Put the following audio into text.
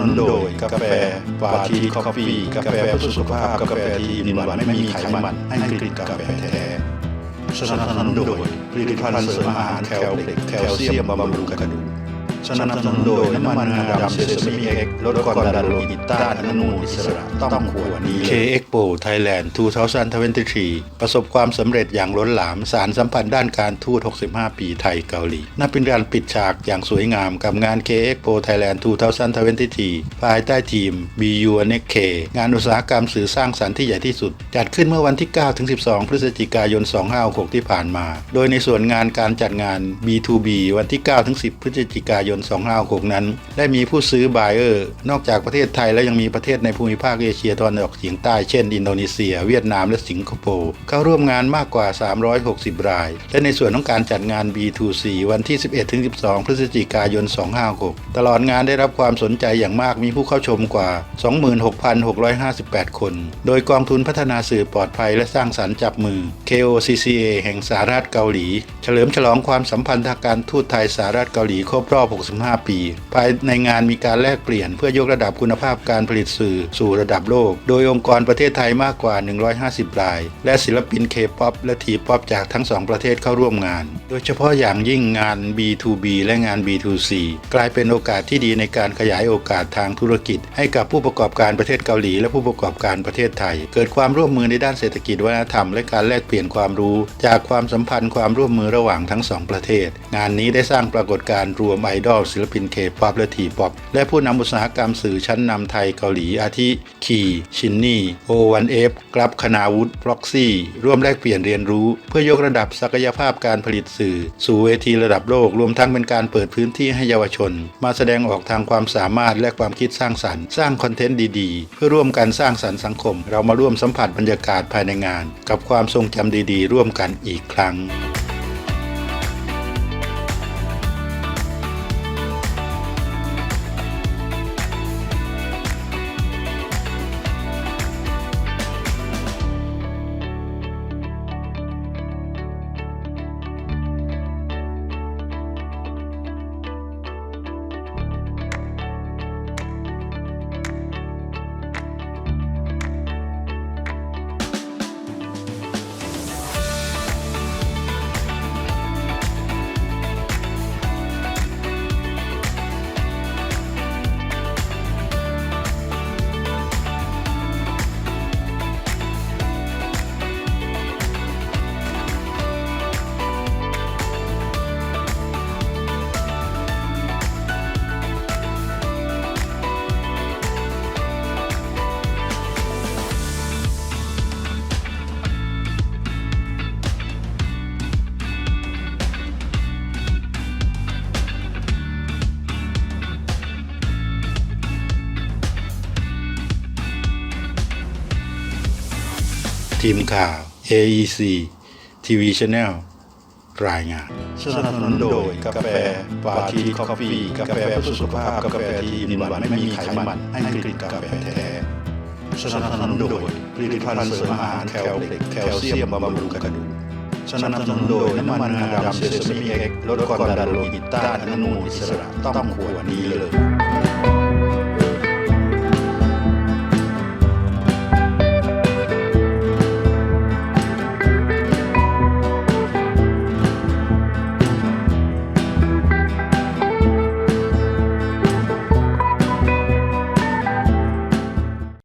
นุนโดยกาแฟปาทีคอฟฟี่กาแฟเพื่อสุขภาพกาแฟที่มีหวานไม่มีไขมันให้กลิ่นกาแฟแท้สนับสนุนโดยผลิตภัณฑ์เสริมอาหารแคลเล็กแคลเซียมบำรุงกระดูก สนับสนุนโดยน้ำมันงาดำเซซามิเอ็กลดความดันโลหิตต้านอนุมูลอิสระต้องขวดนี้ K Expo Thailand 2023 ประสบความสำเร็จอย่างล้นหลามสารสัมพันธ์ด้านการทูต 65 ปีไทยเกาหลี นับเป็นการปิดฉากอย่างสวยงามกับงาน K Expo Thailand 2023 ภายใต้ทีม BU n e k งานอุตสาหกรรมสื่อสร้างสรรค์ที่ใหญ่ที่สุด จัดขึ้นเมื่อวันที่9-12 พฤศจิกายน 2566 ที่ผ่านมา โดยในส่วนงานการจัดงาน B2B วันที่9-10 พฤศจิกายน2566นั้น ได้มีผู้ซื้อ buyer นอกจากประเทศไทยแล้วยังมีประเทศในภูมิภาคเอเชียตะวันออกเฉียงใต้เช่น อินโดนีเซีย เวียดนามและสิงคโปร์เข้าร่วมงานมากกว่า 360 ราย และในส่วนของการจัดงาน B2C วันที่ 11-12 พฤศจิกายน 2566ตลอดงานได้รับความสนใจอย่างมากมีผู้เข้าชมกว่า 26,658 คน โดยกองทุนพัฒนาสื่อปลอดภัยและสร้างสรรค์จับมือ KOCCA แห่งสหรัฐเกาหลี เฉลิมฉลองความสัมพันธ์ทางการทูตไทยสหรัฐเกาหลีครบรอบ65 ปี ภายในงานมีการแลกเปลี่ยนเพื่อยกระดับคุณภาพการผลิตสื่อสู่ระดับโลก โดยองค์กรประเทศไทยมากกว่า 150 ราย และศิลปิน K-POP และ T-POP จากทั้งสองประเทศเข้าร่วมงาน โดยเฉพาะอย่างยิ่งงาน B2B และงาน B2C กลายเป็นโอกาสที่ดีในการขยายโอกาสทางธุรกิจ ให้กับผู้ประกอบการประเทศเกาหลี และผู้ประกอบการประเทศไทย เกิดความร่วมมือในด้านเศรษฐกิจวัฒนธรรมและการแลกเปลี่ยนความรู้ จากความสัมพันธ์ความร่วมมือระหว่างทั้งสองประเทศ งานนี้ได้สร้างปรากฏการณ์รวมไอดอลศิลปิน K-POP และ T-POP และผู้นำอุตสาหกรรมสื่อชั้นนำไทยเกาหลีอาทิ คีชินนี่โอวันเอฟกรับคณาวุฒิพร็อกซี่ ร่วมแลกเปลี่ยนเรียนรู้ เพื่อยกระดับศักยภาพการผลิตสื่อ สู่เวทีระดับโลก รวมทั้งเป็นการเปิดพื้นที่ให้เยาวชน มาแสดงออกทางความสามารถและความคิดสร้างสรรค์ สร้างคอนเทนต์ดีๆ เพื่อร่วมกันสร้างสรรค์สังคม เรามาร่วมสัมผัสบรรยากาศภายในงาน กับความทรงจำดีๆ ร่วมกันอีกครั้ง ทีมข่าว AEC TV Channel รายงานสนับสนุนโดยกาแฟปาทีคอฟฟี่กาแฟเพื่อสุขภาพกาแฟที่มีหวานไม่มีไขมันให้กลิ่นกาแฟแท้สนับสนุนโดยผลิตภัณฑ์เสริมอาหารแคลเล็กแคลเซียมบำรุงกระดูกสนับสนุนโดยน้ำมันงาดำเซซามิเอ็กลดความดันโลหิตต้านอนุมูลอิสระต้องขวดนี้เลย